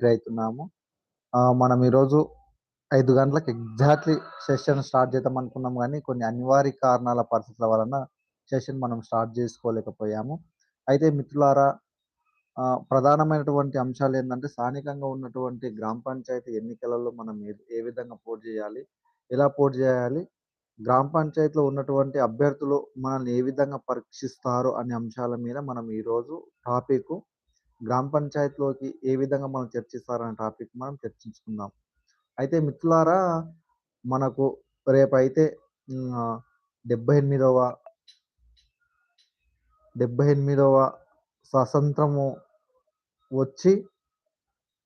Entry అవుతున్నాము మనం ఈరోజు ఐదు గంటలకు ఎగ్జాక్ట్లీ సెషన్ స్టార్ట్ చేద్దాం అనుకున్నాం కానీ కొన్ని అనివార్య కారణాల పరిస్థితుల వలన సెషన్ మనం స్టార్ట్ చేసుకోలేకపోయాము. అయితే మిత్రులారా ప్రధానమైనటువంటి అంశాలు ఏంటంటే స్థానికంగా ఉన్నటువంటి గ్రామ పంచాయతీ ఎన్నికలలో మనం ఏ విధంగా పోటీ చేయాలి ఎలా పోటీ చేయాలి గ్రామ పంచాయతీలో ఉన్నటువంటి అభ్యర్థులు మనల్ని ఏ విధంగా పరీక్షిస్తారు అనే అంశాల మీద మనం ఈరోజు టాపిక్ గ్రామ పంచాయతీలోకి ఏ విధంగా మనం చర్చిస్తారనే టాపిక్ మనం చర్చించుకుందాం. అయితే మిత్రులారా మనకు రేపైతే డెబ్బై ఎనిమిదవ డెబ్బై ఎనిమిదవ స్వాతంత్రము వచ్చి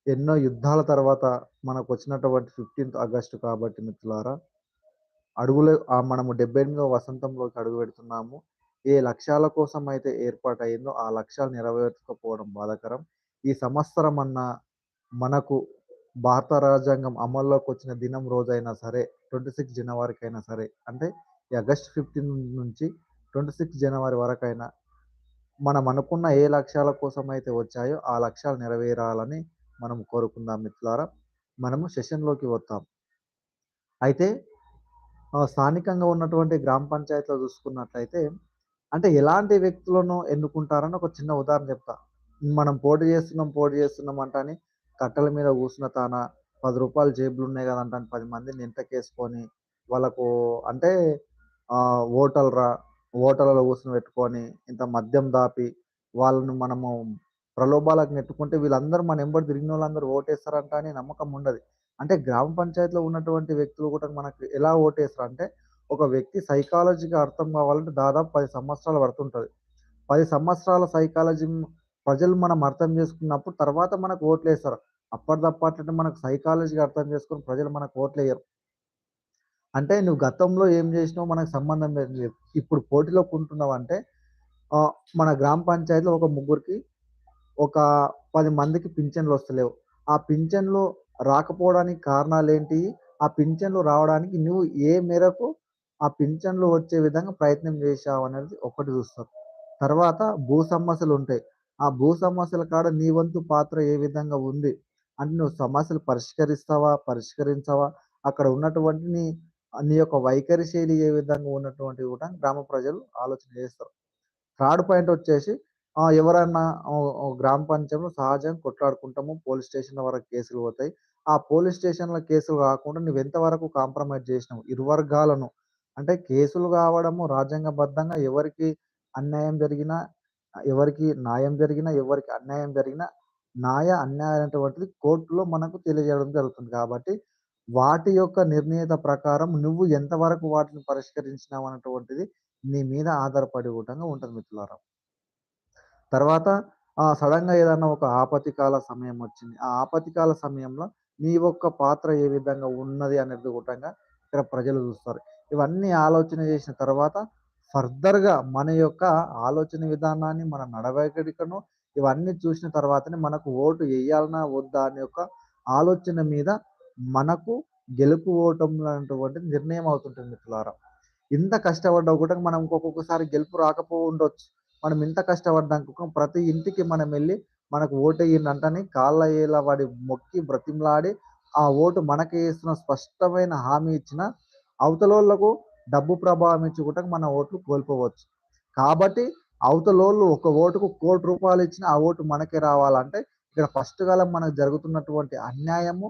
ఎన్నో యుద్ధాల తర్వాత మనకు వచ్చినటువంటి ఫిఫ్టీన్త్ ఆగస్టు కాబట్టి మిత్రులారా అడుగులు మనము డెబ్బై ఎనిమిదవ వసంతంలోకి అడుగు పెడుతున్నాము ఏ లక్ష్యాల కోసం అయితే ఏర్పాటయిందో ఆ లక్ష్యాలు నెరవేర్చకపోవడం బాధాకరం. ఈ సంవత్సరం అన్న మనకు భారత రాజ్యాంగం అమల్లోకి వచ్చిన దినం రోజైనా సరే ట్వంటీ సిక్స్ జనవరికి అయినా సరే అంటే ఈ ఆగస్ట్ ఫిఫ్టీన్ నుంచి ట్వంటీ సిక్స్ జనవరి వరకైనా మనం అనుకున్న ఏ లక్ష్యాల కోసం అయితే వచ్చాయో ఆ లక్ష్యాలు నెరవేరాలని మనం కోరుకుందాం మిత్రులారా. మనము సెషన్లోకి వస్తాం అయితే స్థానికంగా ఉన్నటువంటి గ్రామ పంచాయతీలో చూసుకున్నట్లయితే అంటే ఎలాంటి వ్యక్తులను ఎన్నుకుంటారని ఒక చిన్న ఉదాహరణ చెప్తా. మనం పోటీ చేస్తున్నాం పోటీ చేస్తున్నాం అంటని కట్టెల మీద కూసిన తాన పది రూపాయలు జేబులు ఉన్నాయి కదా అంటాను పది మందిని ఇంతకేసుకొని వాళ్ళకు అంటే ఓటర్రా ఓటర్లలో కూర్చొని పెట్టుకొని ఇంత మద్యం దాపి వాళ్ళను మనము ప్రలోభాలకు నెట్టుకుంటే వీళ్ళందరూ మన ఎంబడి తిరిగిన వాళ్ళందరూ ఓటేస్తారంట అని నమ్మకం ఉండదు. అంటే గ్రామ పంచాయతీలో ఉన్నటువంటి వ్యక్తులు కూడా మనకు ఎలా ఓటేస్తారు అంటే ఒక వ్యక్తి సైకాలజీకి అర్థం కావాలంటే దాదాపు పది సంవత్సరాలు పడుతుంటుంది. పది సంవత్సరాల సైకాలజీ ప్రజలు మనం అర్థం చేసుకున్నప్పుడు తర్వాత మనకు ఓట్లు వేస్తారు. అప్పటిదప్పట్లంటే మనకు సైకాలజీగా అర్థం చేసుకుని ప్రజలు మనకు ఓట్లు వేయరు. అంటే నువ్వు గతంలో ఏం చేసినావు మనకు సంబంధం లేదు. ఇప్పుడు పోటీలో ఉంటున్నావు అంటే మన గ్రామ పంచాయతీలో ఒక ముగ్గురికి ఒక పది మందికి పింఛన్లు వస్తలేవు. ఆ పింఛన్లు రాకపోవడానికి కారణాలు ఏంటి? ఆ పింఛన్లు రావడానికి నువ్వు ఏ మేరకు ఆ పింఛన్లు వచ్చే విధంగా ప్రయత్నం చేశావు అనేది ఒకటి చూస్తారు తర్వాత భూ సమస్యలు ఉంటాయి. ఆ భూ సమస్యల కాడ నీ వంతు పాత్ర ఏ విధంగా ఉంది? అంటే నువ్వు సమస్యలు పరిష్కరిస్తావా? పరిష్కరించవా? అక్కడ ఉన్నటువంటి నీ నీ యొక్క వైఖరి శైలి ఏ విధంగా ఉన్నటువంటి కూడా గ్రామ ప్రజలు ఆలోచన చేస్తారు. థర్డ్ పాయింట్ వచ్చేసి ఎవరన్నా గ్రామ పంచాయతీలో సహజంగా కొట్లాడుకుంటాము పోలీస్ స్టేషన్ల వరకు కేసులు పోతాయి. ఆ పోలీస్ స్టేషన్ల కేసులు కాకుండా నువ్వు ఎంతవరకు కాంప్రమైజ్ చేసినావు? ఇరు వర్గాలను అంటే కేసులు కావడము రాజ్యాంగబద్ధంగా ఎవరికి అన్యాయం జరిగినా ఎవరికి న్యాయం జరిగినా ఎవరికి అన్యాయం జరిగినా న్యాయ అన్యాయం అనేటువంటిది కోర్టులో మనకు తెలియజేయడం జరుగుతుంది. కాబట్టి వాటి యొక్క నిర్ణీత ప్రకారం నువ్వు ఎంతవరకు వాటిని పరిష్కరించినావు అనేటువంటిది నీ మీద ఆధారపడి ఉండగా ఉంటుంది మిత్రులారా. తర్వాత సడన్గా ఏదన్నా ఒక ఆపతికాల సమయం వచ్చింది. ఆ ఆపతికాల సమయంలో నీ యొక్క పాత్ర ఏ విధంగా ఉన్నది అనేది కూడా ఇక్కడ ప్రజలు చూస్తారు. ఇవన్నీ ఆలోచన చేసిన తర్వాత ఫర్దర్గా మన యొక్క ఆలోచన విధానాన్ని మన నడవడికను ఇవన్నీ చూసిన తర్వాతనే మనకు ఓటు వేయాలన్నా వద్దా అనే యొక్క ఆలోచన మీద మనకు గెలుపు ఓటం అనేటువంటి నిర్ణయం అవుతుంటుంది మిత్రులారా. ఇంత కష్టపడ్డా కూడా మనం ఒక్కొక్కసారి గెలుపు రాకపో ఉండొచ్చు మనం ఇంత కష్టపడ్డాక ప్రతి ఇంటికి మనం వెళ్ళి మనకు ఓటు వేయండి కాళ్ళ ఏళ్ళ వాడి మొక్కి బ్రతిమలాడి ఆ ఓటు మనకి వేస్తున్న స్పష్టమైన హామీ ఇచ్చిన అవతలోళ్ళకు డబ్బు ప్రభావం ఇచ్చి కూడా మన ఓట్లు కోల్పోవచ్చు. కాబట్టి అవతలోళ్ళు ఒక ఓటుకు కోటి రూపాయలు ఇచ్చిన ఆ ఓటు మనకే రావాలంటే ఇక్కడ ఫస్ట్ కాలం మనకు జరుగుతున్నటువంటి అన్యాయము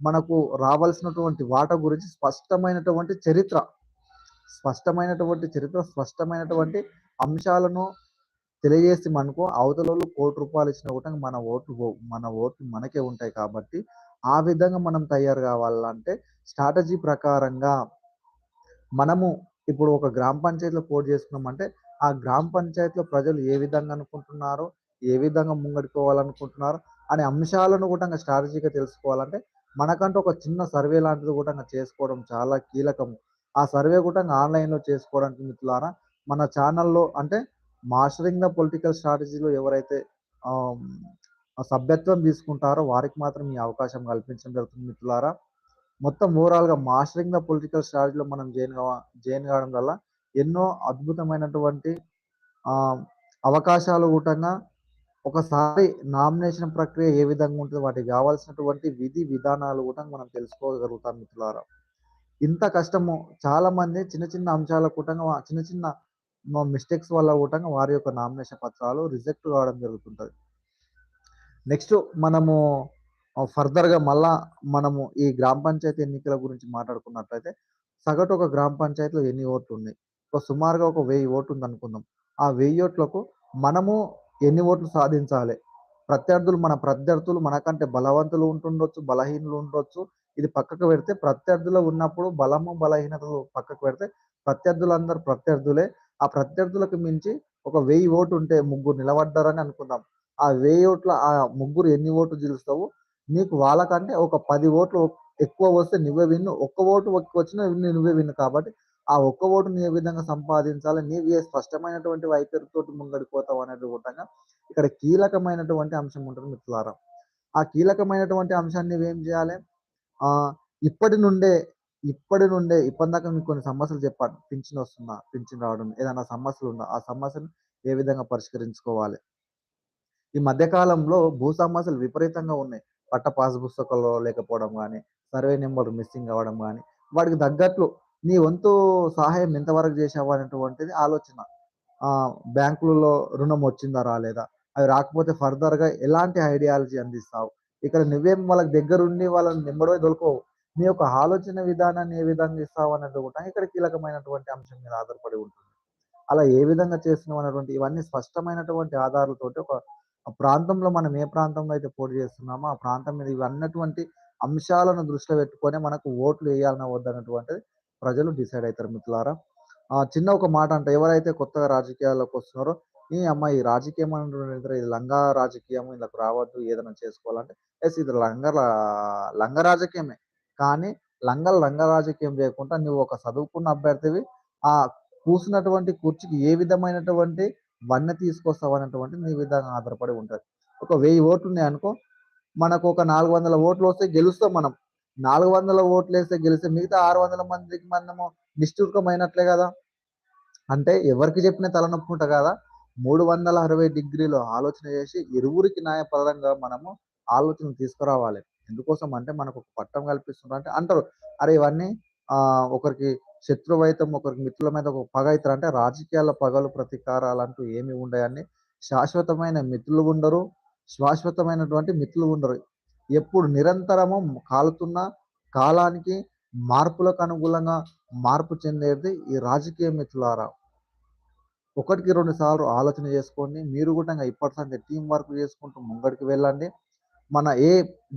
మనకు రావాల్సినటువంటి వాట గురించి స్పష్టమైనటువంటి చరిత్ర స్పష్టమైనటువంటి చరిత్ర స్పష్టమైనటువంటి అంశాలను తెలియజేసి మనకు అవతలలో కోటి రూపాయలు ఇచ్చిన కూడా మన ఓట్లు మన ఓట్లు మనకే ఉంటాయి కాబట్టి ఆ విధంగా మనం తయారు కావాలంటే స్ట్రాటజీ ప్రకారంగా మనము ఇప్పుడు ఒక గ్రామ పంచాయతీలో పోటీ చేసుకున్నామంటే ఆ గ్రామ పంచాయతీలో ప్రజలు ఏ విధంగా అనుకుంటున్నారు ఏ విధంగా ముంగడుకోవాలనుకుంటున్నారో అనే అంశాలను కూడా స్ట్రాటజీగా తెలుసుకోవాలంటే మనకంటూ ఒక చిన్న సర్వే లాంటిది కూడా చేసుకోవడం చాలా కీలకము. ఆ సర్వే కూడా ఆన్లైన్లో చేసుకోవడానికి మిత్రులారా మన ఛానల్లో అంటే మాస్టరింగ్ ద పొలిటికల్ స్ట్రాటజీలో ఎవరైతే సభ్యత్వం తీసుకుంటారో వారికి మాత్రం ఈ అవకాశం కల్పించడం జరుగుతుంది మిత్రులారా మొత్తం ఓవరాల్గా మాస్టరింగ్ ద పొలిటికల్ స్ట్రాటజీలో మనం జైన్ జైన్ కావడం వల్ల ఎన్నో అద్భుతమైనటువంటి అవకాశాలు కూటంగా ఒకసారి నామినేషన్ ప్రక్రియ ఏ విధంగా ఉంటుంది వాటికి కావాల్సినటువంటి విధి విధానాలు కూడా మనం తెలుసుకోగలుగుతాం మిత్రులారా. ఇంత కష్టము చాలా మంది చిన్న చిన్న అంశాల కూటంగా చిన్న చిన్న మిస్టేక్స్ వల్ల కూటంగా వారి యొక్క నామినేషన్ పత్రాలు రిజెక్ట్ కావడం జరుగుతుంటది. నెక్స్ట్ మనము ఫర్దర్‌గా మళ్ళా మనము ఈ గ్రామ పంచాయతీ ఎన్నికల గురించి మాట్లాడుకున్నట్లయితే, సగటు ఒక గ్రామ పంచాయతీలో ఎన్ని ఓట్లున్నాయి? ఒక సుమారుగా ఒక 1000 ఓటుందనుకుందాం. ఆ వెయ్యి ఓట్లకు మనము ఎన్ని ఓట్లు సాధించాలి ప్రత్యర్థులు మన ప్రత్యర్థులు మనకంటే బలవంతులు ఉంటుండొచ్చు, బలహీనులు ఉండొచ్చు. ఇది పక్కకు పెడితే ప్రత్యర్థులు ఉన్నప్పుడు బలము, బలహీనతలు పక్కకు పెడితే ప్రత్యర్థులందరూ ప్రత్యర్థులే. ఆ ప్రత్యర్థులకు మించి ఒక వేయి ఓటు ఉంటే ముగ్గురు నిలబడ్డారని అనుకుందాం. ఆ వెయ్యి ఓట్ల ఆ ముగ్గురు ఎన్ని ఓట్లు గెలుస్తావో, నీకు వాళ్ళకంటే ఒక పది ఓట్లు ఎక్కువ వస్తే నువ్వే విన్ను. ఒక్క ఓటు వచ్చినా నువ్వే విన్ను కాబట్టి, ఆ ఒక్క ఓటుని ఏ విధంగా సంపాదించాలి? నీవి ఏ స్పష్టమైనటువంటి వైఖరితోటి ముంగడికి పోతావు అనేది కూడా ఇక్కడ కీలకమైనటువంటి అంశం ఉంటుంది మిత్రులారా. ఆ కీలకమైనటువంటి అంశాన్ని ఏం చేయాలి ఆ ఇప్పటి నుండే, ఇప్పటి నుండే ఇప్పటిదాకా మీకు కొన్ని సమస్యలు చెప్పాను. పింఛన్ వస్తుందా? పింఛన్ రావడం ఏదైనా సమస్యలు ఉందా ఆ సమస్యను ఏ విధంగా పరిష్కరించుకోవాలి? ఈ మధ్యకాలంలో భూ సమస్యలు విపరీతంగా ఉన్నాయి. పట్ట పాస్ పుస్తకంలో లేకపోవడం కానీ సర్వే నెంబర్ మిస్సింగ్ అవ్వడం కానీ వాడికి తగ్గట్లు నీ వంతు సహాయం ఎంతవరకు చేసావు అనేటువంటిది ఆలోచన. బ్యాంకులలో రుణం వచ్చిందా? రాలేదా? అవి రాకపోతే ఫర్దర్‌గా ఎలాంటి ఐడియాలజీ అందిస్తావు? ఇక్కడ నువ్వేం వాళ్ళకి దగ్గరుండి వాళ్ళని వెంబడి దొరకవు. నీ యొక్క ఆలోచన విధానాన్ని ఏ విధంగా ఇస్తావు అనేది కూడా ఇక్కడ కీలకమైనటువంటి అంశం మీద ఆధారపడి ఉంటుంది. అలా ఏ విధంగా చేస్తున్నావు అనేటువంటి ఇవన్నీ స్పష్టమైనటువంటి ఆధారాలతోటి ఒక ప్రాంతంలో మనం ఏ ప్రాంతంలో అయితే పోటీ చేస్తున్నామో, ఆ ప్రాంతం మీద ఇవి అన్నటువంటి అంశాలను దృష్టిలో పెట్టుకొని మనకు ఓట్లు ఎయ్యాలనా? వద్దన్నటువంటిది ప్రజలు డిసైడ్ అవుతారు మిత్రులారా. ఆ చిన్న ఒక మాట అంటే ఎవరైతే కొత్తగా రాజకీయాల్లోకి వస్తున్నారో, "ఈ అమ్మాయి ఈ రాజకీయం అనేటువంటిది ఇది లంగా రాజకీయం ఇలా రావద్దు. ఏదైనా చేసుకోవాలంటే" ఎస్ ఇది లంగ లంగ రాజకీయమే. కానీ లంగల లంగ రాజకీయం చేయకుండా నువ్వు ఒక చదువుకున్న అభ్యర్థివి. ఆ కూర్చున్నటువంటి కుర్చీకి ఏ విధమైనటువంటి వన్నె తీసుకొస్తావు అనేటువంటిది నీ విధంగా ఆధారపడి ఉంటుంది ఒక వెయ్యి ఓట్లు ఉన్నాయి అనుకో మనకు ఒక నాలుగు వందల ఓట్లు వస్తే గెలుస్తాం మనం. నాలుగు వందల ఓట్లు వేస్తే గెలిస్తే మిగతా 600 మందికి మనము నిష్ఠూర్కమైనట్లే కదా అంటే ఎవరికి చెప్పినా తలనొప్పి ఉంట కాదా? 360 డిగ్రీలు ఆలోచన చేసి ఇరువురికి న్యాయపరంగా మనము ఆలోచన తీసుకురావాలి. ఎందుకోసం అంటే మనకు ఒక పట్టం కల్పిస్తున్నారు అంటే అంటారు. అరే ఇవన్నీ ఒకరికి శత్రువైతం, ఒకరికి మిత్రులమైన ఒక పగ అవుతారు అంటే రాజకీయాల పగలు, ప్రతీకారాలంటూ ఏమి ఉండయని శాశ్వతమైన మిత్రులు ఉండరు. శాశ్వతమైనటువంటి మిత్రులు ఉండరు. ఎప్పుడు నిరంతరము కాలుతున్న కాలానికి మార్పులకు అనుగుణంగా మార్పు చెందేది ఈ రాజకీయ మిత్రులారా. ఒకటికి రెండు సార్లు ఆలోచన చేసుకోండి. మీరు కూడా ఇప్పటి సంది టీం వర్క్ చేసుకుంటూ ముంగడికి వెళ్ళండి. మన ఏ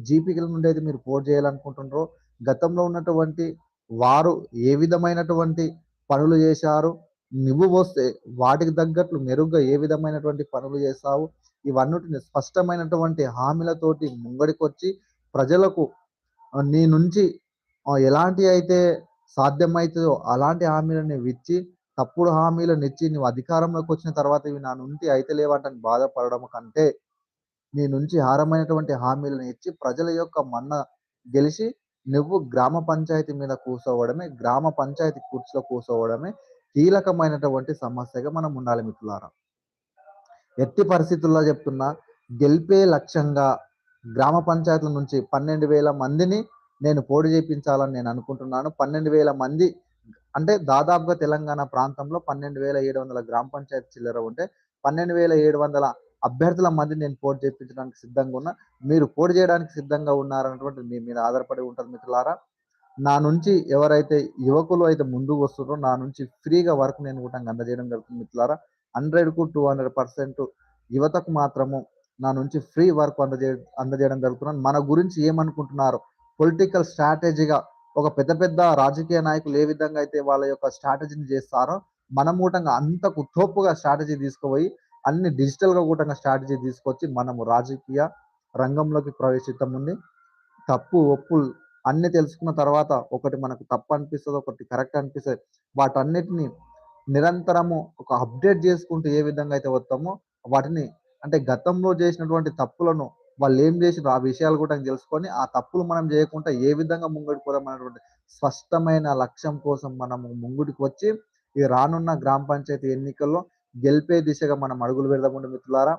జీపీల నుండి అయితే మీరు పోటీ చేయాలనుకుంటున్నారో, గతంలో ఉన్నటువంటి వారు ఏ విధమైనటువంటి పనులు చేశారు? నువ్వు వస్తే వాటికి తగ్గట్లు మెరుగ్గా ఏ విధమైనటువంటి పనులు చేస్తావు? ఇవన్నిటిని స్పష్టమైనటువంటి హామీలతోటి ముంగడికొచ్చి ప్రజలకు నీ నుంచి ఎలాంటి అయితే సాధ్యమైతదో అలాంటి హామీలను ఇచ్చి తప్పుడు హామీలను ఇచ్చి నువ్వు అధికారంలోకి వచ్చిన తర్వాత ఇవి నా నుండి అయితే లేవంటని బాధపడడం కంటే, నీ నుంచి హారమైనటువంటి హామీలను ఇచ్చి ప్రజల యొక్క మన్న గెలిచి నువ్వు గ్రామ పంచాయతీ మీద కూర్చోవడమే, గ్రామ పంచాయతీ కుర్చీలో కూర్చోవడమే కీలకమైనటువంటి సమస్యగా మనం ఉండాలి మిత్రులారా. ఎట్టి పరిస్థితుల్లో చెప్తున్నా, గెలిపే లక్ష్యంగా గ్రామ పంచాయతీల నుంచి 12,000 మందిని నేను పోటీ చేయించాలని నేను అనుకుంటున్నాను. 12,000 మంది అంటే దాదాపుగా తెలంగాణ ప్రాంతంలో 12,700 గ్రామ పంచాయతీ చిల్లర ఉంటే, 12,700 అభ్యర్థుల మధ్య నేను పోటీ చేయించడానికి సిద్ధంగా ఉన్నా. మీరు పోటీ చేయడానికి సిద్ధంగా ఉన్నారన్నటువంటి మీ మీద ఆధారపడి ఉంటుంది మిత్రులారా. నా నుంచి ఎవరైతే యువకులు అయితే ముందుకు వస్తున్నారో నా నుంచి ఫ్రీగా వర్క్ నేను కూడా అందజేయడం జరుగుతుంది మిత్రులారా. 100కు 200% యువతకు మాత్రము నా నుంచి ఫ్రీ వర్క్ అందజే అందజేయడం జరుగుతున్నాను. మన గురించి ఏమనుకుంటున్నారు? పొలిటికల్ స్ట్రాటజీగా ఒక పెద్ద పెద్ద రాజకీయ నాయకులు ఏ విధంగా అయితే వాళ్ళ యొక్క స్ట్రాటజీని చేస్తారో, మనం గూడంగా అంతకు తోపుగా స్ట్రాటజీ తీసుకుపోయి, అన్ని డిజిటల్‌గా కూడా స్ట్రాటజీ తీసుకొచ్చి మనము రాజకీయ రంగంలోకి ప్రవేశిద్దామండి. తప్పు, ఒప్పులు అన్ని తెలుసుకున్న తర్వాత ఒకటి మనకు తప్పు అనిపిస్తుంది ఒకటి కరెక్ట్ అనిపిస్తుంది వాటన్నిటిని నిరంతరము ఒక అప్‌డేట్ చేసుకుంటూ ఏ విధంగా అయితే వస్తామో, వాటిని అంటే గతంలో చేసినటువంటి తప్పులను వాళ్ళు ఏం చేసిండ్రో ఆ విషయాలు కూడా తెలుసుకొని, ఆ తప్పులు మనం చేయకుండా ఏ విధంగా ముంగడికి పోదాం అనేటువంటి స్పష్టమైన లక్ష్యం కోసం మనము ముంగుటికి వచ్చి, ఈ రానున్న గ్రామ పంచాయతీ ఎన్నికల్లో గెలిపే దిశగా మనం అడుగులు పెడదామండి మిత్రులారా.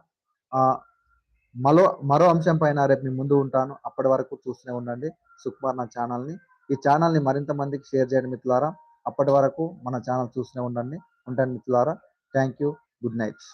మరో మరో అంశం పైన రేపు మీ ముందు ఉంటాను. అప్పటి వరకు చూస్తూనే ఉండండి. సుకుమార్ నా ఛానల్ని. ఈ ఛానల్ని మరింత మందికి షేర్ చేయండి మిత్రులారా. అప్పటి వరకు మన ఛానల్ చూస్తూనే ఉండండి. ఉంటాను మిత్రులారా. Thank you. Good night.